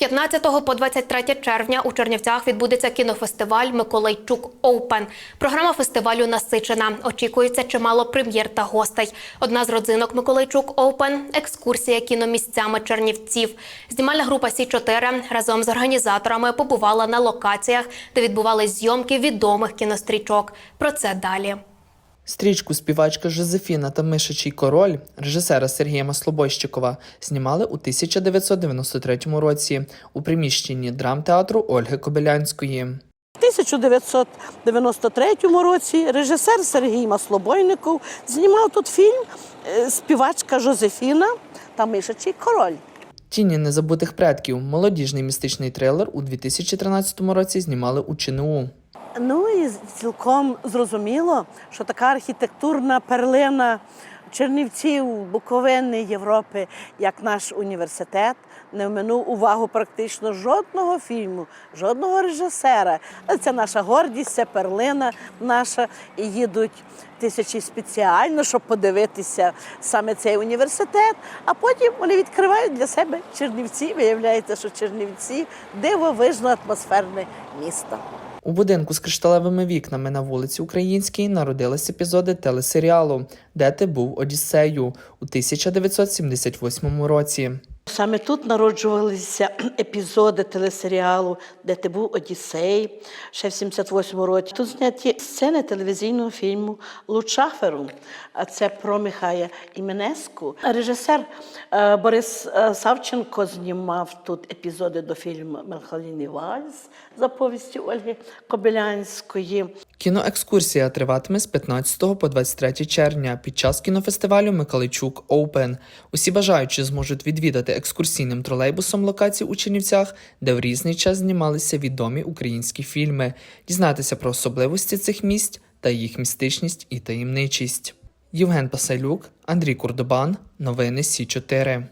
15 по 23 червня у Чернівцях відбудеться кінофестиваль Миколайчук Оупен. Програма фестивалю насичена. Очікується чимало прем'єр та гостей. Одна з родзинок Миколайчук Оупен екскурсія кіномісцями Чернівців. Знімальна група Сі 4 разом з організаторами побувала на локаціях, де відбувались зйомки відомих кінострічок. Про це далі. Стрічку співачка Жозефіна та Мишачий король режисера Сергія Маслобойщикова знімали у 1993 році у приміщенні драмтеатру Ольги Кобилянської. У 1993 році режисер Сергій Маслобойников знімав тут фільм е, Співачка Жозефіна та Мишачий король. Тіні незабутих предків молодіжний містичний трилер у 2013 році знімали у ЧНУ. Ну і цілком зрозуміло, що така архітектурна перлина Чернівців, Буковини, Європи, як наш університет, не вминув увагу практично жодного фільму, жодного режисера. Це наша гордість, це перлина наша. І їдуть тисячі спеціально, щоб подивитися саме цей університет. А потім вони відкривають для себе Чернівці. Виявляється, що Чернівці дивовижно атмосферне місто. У будинку з кришталевими вікнами на вулиці Українській народились епізоди телесеріалу Де ти був Одіссею у 1978 році. Саме тут народжувалися епізоди телесеріалу, де ти був Одіссей, ще в 78 році. Тут зняті сцени телевізійного фільму Лучаферу. А це про Михая Іменеску. Режисер е, Борис е, Савченко знімав тут епізоди до фільму Мелхаліний Вальс за повістю Ольги Кобилянської. Кіноекскурсія триватиме з 15 по 23 червня під час кінофестивалю Миколайчук Оупен. Усі бажаючі зможуть відвідати екскурсійним тролейбусом локації у Чернівцях, де в різний час знімалися відомі українські фільми, дізнатися про особливості цих місць та їх містичність і таємничість. Євген Пасайлюк, Андрій Курдобан, новини Сі 4